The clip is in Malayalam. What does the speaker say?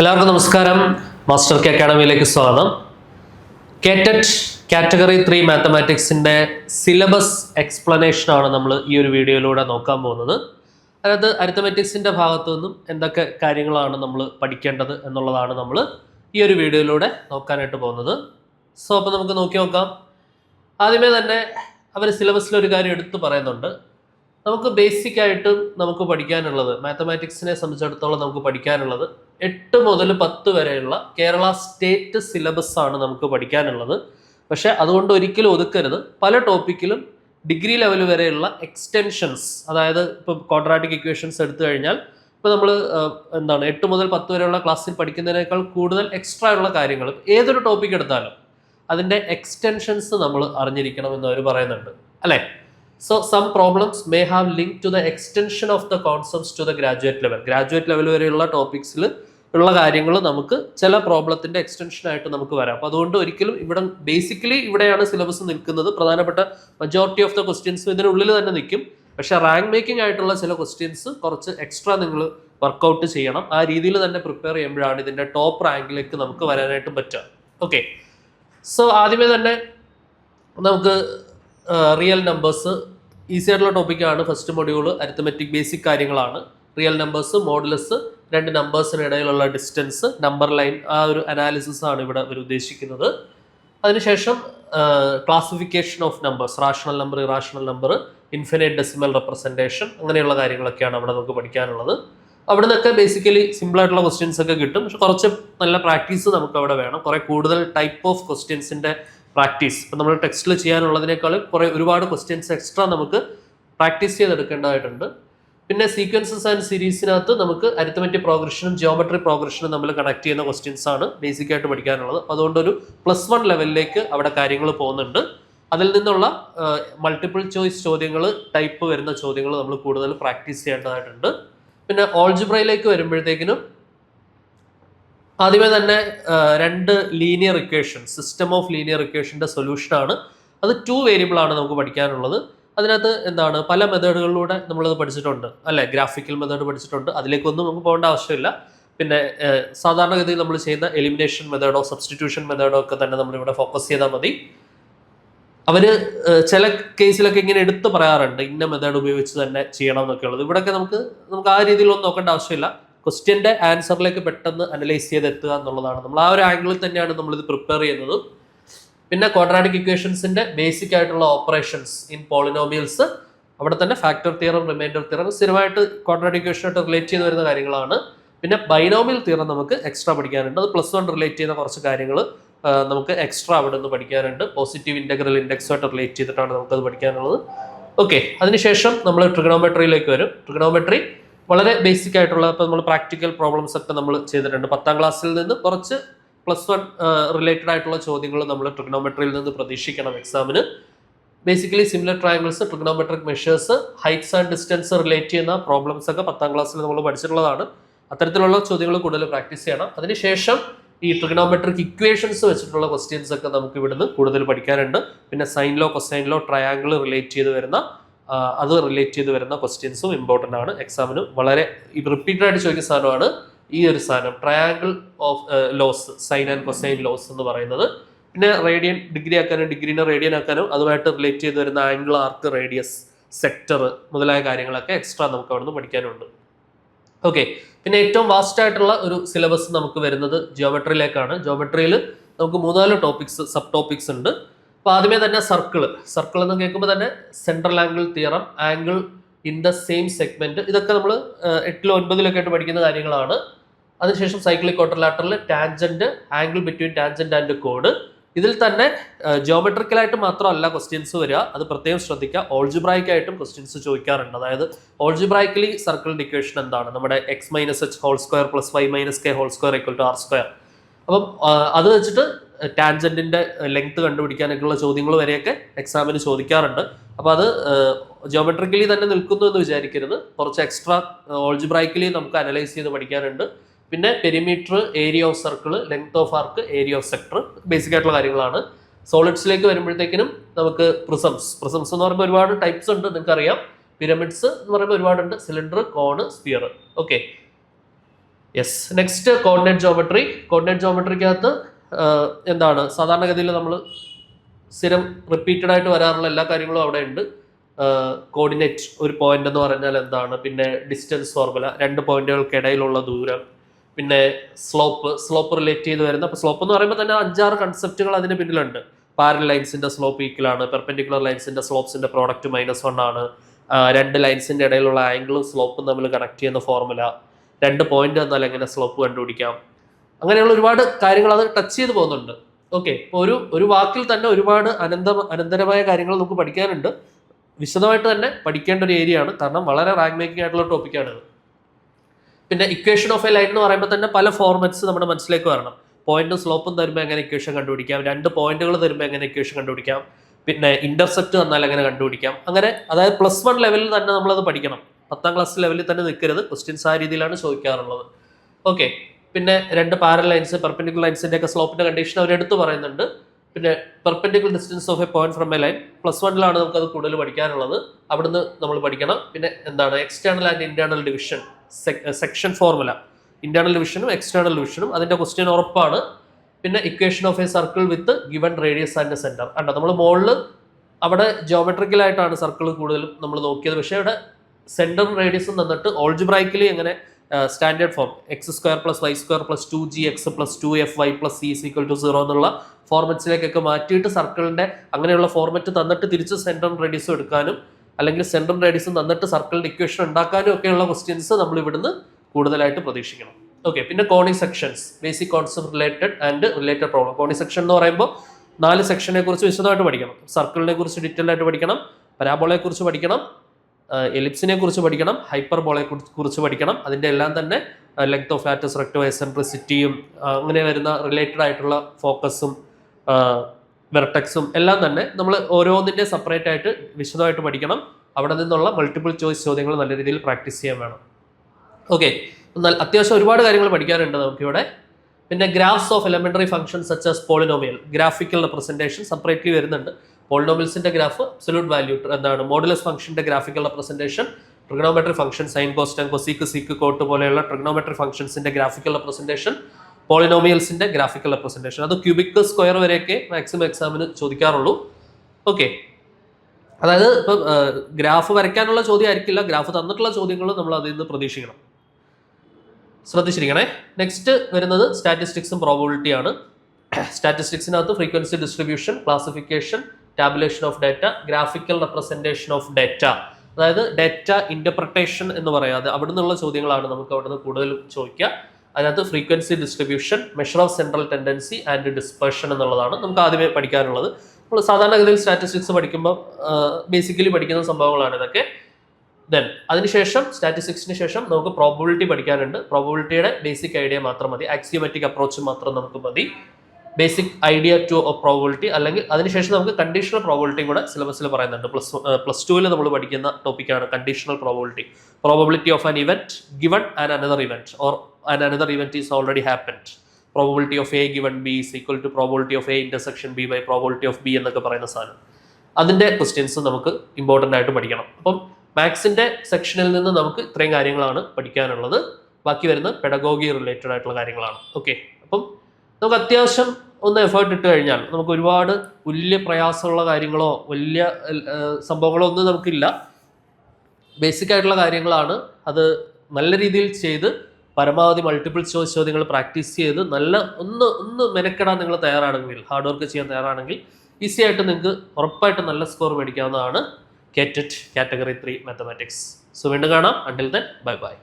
എല്ലാവർക്കും നമസ്കാരം. മാസ്റ്റർ കെ അക്കാഡമിയിലേക്ക് സ്വാഗതം. കേറ്ററ്റ് കാറ്റഗറി ത്രീ മാത്തമാറ്റിക്സിന്റെ സിലബസ് എക്സ്പ്ലനേഷൻ ആണ് നമ്മൾ ഈ ഒരു വീഡിയോയിലൂടെ നോക്കാൻ പോകുന്നത്. അതായത് അരിത്തമാറ്റിക്സിന്റെ ഭാഗത്തു നിന്നും എന്തൊക്കെ കാര്യങ്ങളാണ് നമ്മൾ പഠിക്കേണ്ടത് എന്നുള്ളതാണ് നമ്മൾ ഈ ഒരു വീഡിയോയിലൂടെ നോക്കാനായിട്ട് പോകുന്നത്. സോ അപ്പോൾ നമുക്ക് നോക്കി നോക്കാം. ആദ്യമേ തന്നെ അവർ സിലബസിൽ ഒരു കാര്യം എടുത്തു പറയുന്നുണ്ട്. നമുക്ക് ബേസിക് ആയിട്ട് നമുക്ക് പഠിക്കാനുള്ളത്. മാത്തമാറ്റിക്സിനെ സംബന്ധിച്ചിടത്തോളം നമുക്ക് പഠിക്കാനുള്ളത് എട്ട് മുതൽ പത്ത് വരെയുള്ള കേരള സ്റ്റേറ്റ് സിലബസ് ആണ് നമുക്ക് പഠിക്കാനുള്ളത്. പക്ഷേ അതുകൊണ്ട് ഒരിക്കലും ഒതുക്കരുത്. പല ടോപ്പിക്കിലും ഡിഗ്രി ലെവൽ വരെയുള്ള എക്സ്റ്റെൻഷൻസ് അതായത് ഇപ്പം ക്വാഡ്രാറ്റിക് ഇക്വേഷൻസ് എടുത്തു കഴിഞ്ഞാൽ ഇപ്പോൾ നമ്മൾ എന്താണ് എട്ട് മുതൽ പത്ത് വരെയുള്ള ക്ലാസ്സിൽ പഠിക്കുന്നതിനേക്കാൾ കൂടുതൽ എക്സ്ട്രാ ഉള്ള കാര്യങ്ങൾ ഏതൊരു ടോപ്പിക് എടുത്താലും അതിന്റെ എക്സ്റ്റെൻഷൻസ് നമ്മൾ അറിഞ്ഞിരിക്കണം എന്ന് അവർ പറയുന്നുണ്ട്. അല്ലേ? So some problems may have link to the extension of the concepts to the graduate level graduate level വരെയുള്ള ടോപ്പിക്സിൽ ഉള്ള കാര്യങ്ങൾ നമുക്ക് ചില പ്രോബ്ലത്തിന്റെ എക്സ്റ്റൻഷൻ ആയിട്ട് നമുക്ക് വരാം. അപ്പോൾ അതുകൊണ്ട് ഒരിക്കലും ഇവിടെ ബേസിക്കലി ഇവിടെയാണ് സിലബസ് നിൽക്കുന്നത്. പ്രധാനപ്പെട്ട മെജോറിറ്റി ഓഫ് ദ ക്വസ്റ്റ്യൻസ് ഇതിനുള്ളിൽ തന്നെ നിൽക്കും. പക്ഷെ റാങ്ക് മേക്കിംഗ് ആയിട്ടുള്ള ചില ക്വസ്റ്റ്യൻസ് കുറച്ച് എക്സ്ട്രാ നിങ്ങൾ വർക്കൗട്ട് ചെയ്യണം. ആ രീതിയിൽ തന്നെ പ്രിപ്പയർ ചെയ്യുമ്പോഴാണ് ഇതിന്റെ ടോപ്പ് റാങ്കിലേക്ക് നമുക്ക് വരാനായിട്ട് പറ്റുക. ഓക്കെ സോ ആദ്യമേ തന്നെ നമുക്ക് റിയൽ നമ്പേഴ്സ് ഈസി ആയിട്ടുള്ള ടോപ്പിക്കാണ് ഫസ്റ്റ് മൊഡ്യൂൾ അരിത്തമെറ്റിക് ബേസിക് കാര്യങ്ങളാണ്. റിയൽ നമ്പേഴ്സ് മോഡലസ് രണ്ട് നമ്പേഴ്സിന് ഇടയിലുള്ള ഡിസ്റ്റൻസ് നമ്പർ ലൈൻ ആ ഒരു അനാലിസിസ് ആണ് ഇവിടെ ഇവർ ഉദ്ദേശിക്കുന്നത്. അതിനുശേഷം classification of numbers rational number irrational number infinite decimal representation അങ്ങനെയുള്ള കാര്യങ്ങളൊക്കെയാണ് അവിടെ നമുക്ക് പഠിക്കാനുള്ളത്. അവിടെ നിന്നൊക്കെ ബേസിക്കലി സിമ്പിൾ ആയിട്ടുള്ള ക്വസ്റ്റ്യൻസ് ഒക്കെ കിട്ടും. പക്ഷെ കുറച്ച് നല്ല പ്രാക്ടീസ് നമുക്ക് അവിടെ വേണം. കുറെ കൂടുതൽ ടൈപ്പ് ഓഫ് ക്വസ്റ്റ്യൻസിന്റെ പ്രാക്ടീസ്. ഇപ്പം നമ്മൾ ടെക്സ്റ്റിൽ ചെയ്യാനുള്ളതിനേക്കാൾ കുറേ ഒരുപാട് ക്വസ്റ്റ്യൻസ് എക്സ്ട്രാ നമുക്ക് പ്രാക്ടീസ് ചെയ്തെടുക്കേണ്ടതായിട്ടുണ്ട്. പിന്നെ സീക്വൻസസ് ആൻഡ് സീരീസിനകത്ത് നമുക്ക് അരിത്തമെറ്റിക് പ്രോഗ്രഷനും ജിയോമെട്രി പ്രോഗ്രഷനും നമ്മൾ കണക്ട് ചെയ്യുന്ന ക്വസ്റ്റ്യൻസ് ആണ് ബേസിക് ആയിട്ട് പഠിക്കാനുള്ളത്. അതുകൊണ്ട് ഒരു പ്ലസ് വൺ ലെവലിലേക്ക് അവിടെ കാര്യങ്ങൾ പോകുന്നുണ്ട്. അതിൽ നിന്നുള്ള മൾട്ടിപ്പിൾ ചോയ്സ് ചോദ്യങ്ങൾ ടൈപ്പ് വരുന്ന ചോദ്യങ്ങൾ നമ്മൾ കൂടുതൽ പ്രാക്ടീസ് ചെയ്യേണ്ടതായിട്ടുണ്ട്. പിന്നെ ഓൾജിബ്രയിലേക്ക് വരുമ്പോഴത്തേക്കിനും ആദ്യമേ തന്നെ രണ്ട് linear equation system of linear ഇക്വേഷന്റെ സൊല്യൂഷനാണ് അത് ടു വേരിയബിൾ ആണ് നമുക്ക് പഠിക്കാനുള്ളത്. അതിനകത്ത് എന്താണ് പല മെത്തേഡുകളിലൂടെ നമ്മളത് പഠിച്ചിട്ടുണ്ട്. അല്ലെ ഗ്രാഫിക്കൽ മെത്തേഡ് പഠിച്ചിട്ടുണ്ട്. അതിലേക്കൊന്നും നമുക്ക് പോകേണ്ട ആവശ്യമില്ല. പിന്നെ സാധാരണഗതിയിൽ നമ്മൾ ചെയ്യുന്ന എലിമിനേഷൻ മെത്തേഡോ സബ്സ്റ്റിറ്റ്യൂഷൻ മെത്തേഡോ ഒക്കെ തന്നെ നമ്മളിവിടെ ഫോക്കസ് ചെയ്താൽ മതി. അവർ ചില കേസിലൊക്കെ ഇങ്ങനെ എടുത്തു പറയാറുണ്ട്. ഇന്ന മെത്തേഡ് ഉപയോഗിച്ച് തന്നെ ചെയ്യണം എന്നൊക്കെ ഉള്ളത്. ഇവിടെയൊക്കെ നമുക്ക് നമുക്ക് ആ രീതിയിലൊന്നും നോക്കേണ്ട ആവശ്യമില്ല. ക്വസ്റ്റ്യന്റെ ആൻസറിലേക്ക് പെട്ടെന്ന് അനലൈസ് ചെയ്ത് എത്തുക എന്നുള്ളതാണ്. നമ്മൾ ആ ഒരു ആംഗിളിൽ തന്നെയാണ് നമ്മളിത് പ്രിപ്പയർ ചെയ്യുന്നത്. പിന്നെ ക്വാഡ്രാറ്റിക് ഇക്വേഷൻസിന്റെ ബേസിക് ആയിട്ടുള്ള ഓപ്പറേഷൻസ് ഇൻ പോളിനോമിയൽസ് അവിടെ തന്നെ ഫാക്ടർ തിയറം റിമൈൻഡർ തിയറം സ്ഥിരമായിട്ട് ക്വാഡ്രാറ്റിക് ഇക്വേഷനായിട്ട് റിലേറ്റ് ചെയ്ത് വരുന്ന കാര്യങ്ങളാണ്. പിന്നെ ബൈനോമിയൽ തിയറം നമുക്ക് എക്സ്ട്രാ പഠിക്കാനുണ്ട്. അത് പ്ലസ് വൺ റിലേറ്റ് ചെയ്യുന്ന കുറച്ച് കാര്യങ്ങൾ നമുക്ക് എക്സ്ട്രാ അവിടെ നിന്ന് പഠിക്കാനുണ്ട്. പോസിറ്റീവ് ഇന്റഗ്രൽ ഇൻഡെക്സുമായിട്ട് റിലേറ്റ് ചെയ്തിട്ടാണ് നമുക്കത് പഠിക്കാനുള്ളത്. ഓക്കെ അതിനുശേഷം നമ്മൾ ട്രിഗണോമെട്രിയിലേക്ക് വരും. ട്രിഗണോമെട്രി വളരെ ബേസിക് ആയിട്ടുള്ള ഇപ്പോൾ നമ്മൾ പ്രാക്ടിക്കൽ പ്രോബ്ലംസ് ഒക്കെ നമ്മൾ ചെയ്തിട്ടുണ്ട്. പത്താം ക്ലാസ്സിൽ നിന്ന് കുറച്ച് പ്ലസ് വൺ റിലേറ്റഡ് ആയിട്ടുള്ള ചോദ്യങ്ങൾ നമ്മൾ ട്രിഗ്നോമെട്രിയിൽ നിന്ന് പ്രതീക്ഷിക്കണം എക്സാമിന് basically similar triangles trigonometric measures heights and distance relate ചെയ്യുന്ന പ്രോബ്ലംസ് ഒക്കെ പത്താം ക്ലാസ്സിൽ നമ്മൾ പഠിച്ചിട്ടുള്ളതാണ്. അത്തരത്തിലുള്ള ചോദ്യങ്ങൾ കൂടുതൽ പ്രാക്ടീസ് ചെയ്യണം. അതിനുശേഷം ഈ ട്രിഗ്നോമെട്രിക് ഇക്വേഷൻസ് വെച്ചിട്ടുള്ള ക്വസ്റ്റ്യൻസ് ഒക്കെ നമുക്ക് ഇവിടുന്ന് കൂടുതൽ പഠിക്കാനുണ്ട്. പിന്നെ sine law cosine law triangle relate ചെയ്ത് വരുന്ന അത് റിലേറ്റ് ചെയ്ത് വരുന്ന ക്വസ്റ്റ്യൻസും ഇമ്പോർട്ടന്റ് ആണ്. എക്സാമിന് വളരെ റിപ്പീറ്റഡ് ആയിട്ട് ചോദിക്കുന്ന സാധനമാണ് ഈ ഒരു സാധനം. Triangle of laws sine and cosine laws എന്ന് പറയുന്നത്. പിന്നെ റേഡിയൻ ഡിഗ്രി ആക്കാനും ഡിഗ്രീനെ റേഡിയൻ ആക്കാനും അതുമായിട്ട് റിലേറ്റ് ചെയ്ത് വരുന്ന ആംഗിൾ ആർക്ക് റേഡിയസ് സെക്ടർ മുതലായ കാര്യങ്ങളൊക്കെ എക്സ്ട്രാ നമുക്ക് അവിടുന്ന് പഠിക്കാനുണ്ട്. ഓക്കെ പിന്നെ ഏറ്റവും വാസ്റ്റ് ആയിട്ടുള്ള ഒരു സിലബസ് നമുക്ക് വരുന്നത് ജിയോമെട്രിയിലേക്കാണ് ജിയോമെട്രിയിൽ നമുക്ക് മൂന്നാൽ ടോപ്പിക്സ് സബ് ടോപ്പിക്സ് ഉണ്ട്. അപ്പോൾ ആദ്യമേ തന്നെ സർക്കിൾ സർക്കിൾ എന്ന് കേൾക്കുമ്പോൾ തന്നെ central angle theorem angle in the same segment ഇതൊക്കെ നമ്മൾ എട്ടിലോ ഒൻപതിലൊക്കെ ആയിട്ട് പഠിക്കുന്ന കാര്യങ്ങളാണ്. അതിനുശേഷം cyclic ക്വാർട്ടർലാറ്ററിൽ tangent angle between tangent and code ഇതിൽ തന്നെ ജിയോമെട്രിക്കലായിട്ട് മാത്രമല്ല ക്വസ്റ്റ്യൻസ് വരിക. അത് പ്രത്യേകം ശ്രദ്ധിക്കുക. ഓൾജിബ്രായിക് ആയിട്ടും ക്വസ്റ്റ്യൻസ് ചോദിക്കാറുണ്ട്. അതായത് ഓൾജിബ്രായിക്കലി സർക്കിൾ ഇക്വേഷൻ എന്താണ്? നമ്മുടെ X minus H whole square plus Y minus K whole square equal to R square അപ്പം അത് വെച്ചിട്ട് ടാൻജന്റിന്റെ ലെങ്ത് കണ്ടുപിടിക്കാനൊക്കെയുള്ള ചോദ്യങ്ങൾ വരെയൊക്കെ എക്സാമിന് ചോദിക്കാറുണ്ട്. അപ്പോൾ അത് ജോമെട്രിക്കലി തന്നെ നിൽക്കുന്നു എന്ന് വിചാരിക്കരുത്. കുറച്ച് എക്സ്ട്രാ ഓൾജിബ്രൈക്കലി നമുക്ക് അനലൈസ് ചെയ്ത് പഠിക്കാനുണ്ട്. പിന്നെ perimeter area of circle length of arc area of sector basic ആയിട്ടുള്ള കാര്യങ്ങളാണ്. സോളിഡ്സിലേക്ക് വരുമ്പോഴത്തേക്കിനും നമുക്ക് പ്രിസംസ് പ്രിസംസ് എന്ന് പറയുമ്പോൾ ഒരുപാട് ടൈപ്സ് ഉണ്ട് നിങ്ങൾക്കറിയാം. പിരമിഡ്സ് എന്ന് പറയുമ്പോൾ ഒരുപാടുണ്ട്. Cylinder cone sphere okay yes next coordinate geometry coordinate ജോമെട്രിക്കകത്ത് എന്താണ്? സാധാരണഗതിയിൽ നമ്മൾ സ്ഥിരം റിപ്പീറ്റഡ് ആയിട്ട് വരാറുള്ള എല്ലാ കാര്യങ്ങളും അവിടെ ഉണ്ട്. കോർഡിനേറ്റ് ഒരു പോയിന്റ് എന്ന് പറഞ്ഞാൽ എന്താണ്? പിന്നെ ഡിസ്റ്റൻസ് ഫോർമുല രണ്ട് പോയിന്റുകൾക്കിടയിലുള്ള ദൂരം പിന്നെ സ്ലോപ്പ് സ്ലോപ്പ് റിലേറ്റ് ചെയ്ത് വരുന്ന അപ്പോൾ സ്ലോപ്പ് എന്ന് പറയുമ്പോൾ തന്നെ അഞ്ചാറ് കൺസെപ്റ്റുകൾ അതിന് പിന്നിലുണ്ട്. പാരൽ ലൈൻസിന്റെ സ്ലോപ്പ് ഈക്വലാണ് പെർപെൻഡിക്കുലർ ലൈൻസിന്റെ സ്ലോപ്സിന്റെ പ്രോഡക്റ്റ് മൈനസ് വൺ ആണ് രണ്ട് ലൈൻസിന്റെ ഇടയിലുള്ള ആംഗിളും സ്ലോപ്പും തമ്മിൽ കണക്ട് ചെയ്യുന്ന ഫോർമുല രണ്ട് പോയിന്റ് എന്നാൽ എങ്ങനെ സ്ലോപ്പ് കണ്ടുപിടിക്കാം? അങ്ങനെയുള്ള ഒരുപാട് കാര്യങ്ങൾ അത് ടച്ച് ചെയ്ത് പോകുന്നുണ്ട്. ഓക്കെ ഒരു ഒരു വാക്കിൽ തന്നെ ഒരുപാട് അനന്ത അനന്തരമായ കാര്യങ്ങൾ നമുക്ക് പഠിക്കാനുണ്ട്. വിശദമായിട്ട് തന്നെ പഠിക്കേണ്ട ഒരു ഏരിയ ആണ്. കാരണം വളരെ റാങ്ക് മേക്കിംഗ് ആയിട്ടുള്ള ടോപ്പിക്കാണിത് പിന്നെ ഇക്വേഷൻ ഓഫ് എ ലൈൻ എന്ന് പറയുമ്പോൾ തന്നെ പല ഫോർമാറ്റ്സ് നമ്മുടെ മനസ്സിലേക്ക് വരണം. പോയിന്റും സ്ലോപ്പും തരുമ്പോൾ എങ്ങനെ ഇക്വേഷൻ കണ്ടുപിടിക്കാം? രണ്ട് പോയിന്റുകൾ തരുമ്പോൾ എങ്ങനെ ഇക്വേഷൻ കണ്ടുപിടിക്കാം? പിന്നെ ഇന്റർസെപ്റ്റ് തന്നാൽ എങ്ങനെ കണ്ടുപിടിക്കാം? അങ്ങനെ അതായത് പ്ലസ് വൺ ലെവലിൽ തന്നെ നമ്മളത് പഠിക്കണം. പത്താം ക്ലാസ് ലെവലിൽ തന്നെ നിൽക്കരുത്. ക്വസ്റ്റ്യൻസ് ആ രീതിയിലാണ് ചോദിക്കാറുള്ളത്. ഓക്കെ പിന്നെ രണ്ട് പാരൽ ലൈൻസ് പെർപെൻഡിക്കുലർ ലൈൻസിന്റെ ഒക്കെ സ്ലോപ്പിന്റെ കണ്ടീഷൻ അവർ എടുത്തു പറയുന്നുണ്ട്. പിന്നെ perpendicular distance of a point from a line plus വണ്ണിലാണ് നമുക്കത് കൂടുതൽ പഠിക്കാനുള്ളത്. അവിടുന്ന് നമ്മൾ പഠിക്കണം. പിന്നെ എന്താണ്? External and internal division section formula internal ഡിവിഷനും external ഡിവിഷനും അതിന്റെ ക്വസ്റ്റ്യൻ ഉറപ്പാണ്. പിന്നെ equation of a circle with given radius and centre കണ്ടോ? നമ്മൾ മുകളിൽ അവിടെ ജോമെട്രിക്കലായിട്ടാണ് സർക്കിൾ കൂടുതലും നമ്മൾ നോക്കിയത്. പക്ഷേ ഇവിടെ സെന്ററും റേഡിയസും തന്നിട്ട് ഓൾജിബ്രൈക്കലി എങ്ങനെ standard form X square plus Y square plus two G X plus two F Y plus C equal to zero എന്നുള്ള ഫോർമറ്റ്സിലേക്കൊക്കെ മാറ്റിയിട്ട് സർക്കിളിന്റെ അങ്ങനെയുള്ള ഫോർമറ്റ് തന്നിട്ട് തിരിച്ച് സെന്ററും റേഡിയസും എടുക്കാനും അല്ലെങ്കിൽ സെന്ററും റേഡിയസും തന്നിട്ട് സർക്കിളിന്റെ ഇക്വേഷൻ ഉണ്ടാക്കാനും ഒക്കെയുള്ള ക്വസ്റ്റ്യൻസ് നമ്മൾ ഇവിടുന്ന് കൂടുതലായിട്ട് പ്രതീക്ഷിക്കണം. ഓക്കെ പിന്നെ conic sections basic concept related and related problem conic section എന്ന് പറയുമ്പോൾ നാല് സെക്ഷനെ കുറിച്ച് വിശദമായിട്ട് പഠിക്കണം. സർക്കിളിനെ കുറിച്ച് ഡീറ്റെയിൽ ആയിട്ട് പഠിക്കണം. പരാബോളയെ കുറിച്ച് പഠിക്കണം. എലിപ്സിനെ കുറിച്ച് പഠിക്കണം ഹൈപ്പർബോളയെ കുറിച്ച് പഠിക്കണം. അതിന്റെ എല്ലാം തന്നെ ലെങ്ത് ഓഫ് ലാറ്റസ് റെക്ടോ എസെൻട്രിസിറ്റിയും അങ്ങനെ വരുന്ന റിലേറ്റഡ് ആയിട്ടുള്ള ഫോക്കസും വെർട്ടക്സും എല്ലാം തന്നെ നമ്മൾ ഓരോന്നിന്റെ സെപ്പറേറ്റ് ആയിട്ട് വിശദമായിട്ട് പഠിക്കണം. അവിടെ നിന്നുള്ള മൾട്ടിപ്പിൾ ചോയ്സ് ചോദ്യങ്ങൾ നല്ല രീതിയിൽ പ്രാക്ടീസ് ചെയ്യാൻ വേണം. ഓക്കെ എന്നാൽ അത്യാവശ്യം ഒരുപാട് കാര്യങ്ങൾ പഠിക്കാനുണ്ട് നമുക്കിവിടെ. പിന്നെ graphs of elementary function such as polynomial graphical representation separately വരുന്നുണ്ട്. പോളിനോമിയൽസിന്റെ ഗ്രാഫ് അബ്സല്യൂട്ട് വാല്യൂ എന്താണ് മോഡുലസ് ഫംഗ്ഷന്റെ graphical representation trigonometry function sine cos tan cosec sec cot പോലെയുള്ള ട്രിഗണോമെട്രി ഫംഗ്ഷൻസിന്റെ ഗ്രാഫിക്കൽ റെപ്രസെന്റേഷൻ പോളിനോമിയൽസിന്റെ ഗ്രാഫിക്കൽ റെപ്രസെന്റേഷൻ അത് ക്യൂബിക് സ്ക്വയർ വരെയൊക്കെ മാക്സിമം എക്സാമിന് ചോദിക്കാറുള്ളൂ. ഓക്കെ അതായത് ഇപ്പം ഗ്രാഫ് വരയ്ക്കാനുള്ള ചോദ്യം ആയിരിക്കില്ല. ഗ്രാഫ് തന്നിട്ടുള്ള ചോദ്യങ്ങൾ നമ്മൾ അതിൽ നിന്ന് പ്രതീക്ഷിക്കണം. ശ്രദ്ധിച്ചിരിക്കണേ. നെക്സ്റ്റ് വരുന്നത് സ്റ്റാറ്റിസ്റ്റിക്സും പ്രോബിലിറ്റിയാണ് സ്റ്റാറ്റിസ്റ്റിക്സിനകത്ത് frequency distribution classification tabulation of data graphical representation of data അതായത് ഡാറ്റ ഇന്റർപ്രിട്ടേഷൻ എന്ന് പറയാതെ അവിടെ നിന്നുള്ള ചോദ്യങ്ങളാണ് നമുക്ക് അവിടെ നിന്ന് കൂടുതൽ ചോദിക്കുക. അതിനകത്ത് frequency distribution measure of central tendency and dispersion എന്നുള്ളതാണ് നമുക്ക് ആദ്യമേ പഠിക്കാനുള്ളത്. നമ്മൾ സാധാരണഗതിയിൽ സ്റ്റാറ്റിസ്റ്റിക്സ് പഠിക്കുമ്പോൾ ബേസിക്കലി പഠിക്കുന്ന സംഭവങ്ങളാണ് ഇതൊക്കെ. ദെൻ അതിനുശേഷം സ്റ്റാറ്റിസ്റ്റിക്സിന് ശേഷം നമുക്ക് പ്രോബിലിറ്റി പഠിക്കാനുണ്ട്. പ്രോബിലിറ്റിയുടെ ബേസിക് ഐഡിയ മാത്രം മതി. ആക്സിയോമാറ്റിക് അപ്രോച്ച് മാത്രം നമുക്ക് മതി. ബേസിക് ഐഡിയ ടു പ്രോബിലിറ്റി അല്ലെങ്കിൽ അതിനുശേഷം നമുക്ക് കണ്ടീഷണൽ പ്രോബിലിറ്റിയും കൂടെ സിലബസിൽ പറയുന്നുണ്ട്. പ്ലസ് പ്ലസ് ടുവിൽ നമ്മൾ പഠിക്കുന്ന ടോപ്പിക്കാണ് conditional probability probability of an event given and another event or and another event is already happened probability of A given B is equal to probability of A intersection B by probability of B എന്നൊക്കെ പറയുന്ന സാധനം. അതിന്റെ ക്വസ്റ്റ്യൻസ് നമുക്ക് ഇമ്പോർട്ടന്റ് ആയിട്ട് പഠിക്കണം. അപ്പം മാത്സിന്റെ സെക്ഷനിൽ നിന്ന് നമുക്ക് ഇത്രയും കാര്യങ്ങളാണ് പഠിക്കാനുള്ളത്. ബാക്കി വരുന്ന പെഡഗോഗി റിലേറ്റഡ് ആയിട്ടുള്ള കാര്യങ്ങളാണ്. ഓക്കെ അപ്പം നമുക്ക് അത്യാവശ്യം ഒന്ന് എഫേർട്ട് ഇട്ട് കഴിഞ്ഞാൽ നമുക്ക് ഒരുപാട് വലിയ പ്രയാസമുള്ള കാര്യങ്ങളോ വലിയ സംഭവങ്ങളോ ഒന്നും നമുക്കില്ല. ബേസിക് ആയിട്ടുള്ള കാര്യങ്ങളാണ് അത് നല്ല രീതിയിൽ ചെയ്ത് പരമാവധി മൾട്ടിപ്പിൾ ചോയ്സ് ചോദ്യങ്ങൾ പ്രാക്ടീസ് ചെയ്ത് നല്ല ഒന്ന് ഒന്ന് മെനക്കെടാൻ നിങ്ങൾ തയ്യാറാണെങ്കിൽ ഹാർഡ് വർക്ക് ചെയ്യാൻ തയ്യാറാണെങ്കിൽ ഈസി ആയിട്ട് നിങ്ങൾക്ക് ഉറപ്പായിട്ട് നല്ല score മേടിക്കാവുന്നതാണ്. KTET category three mathematics so വീണ്ടും കാണാം. Until then bye bye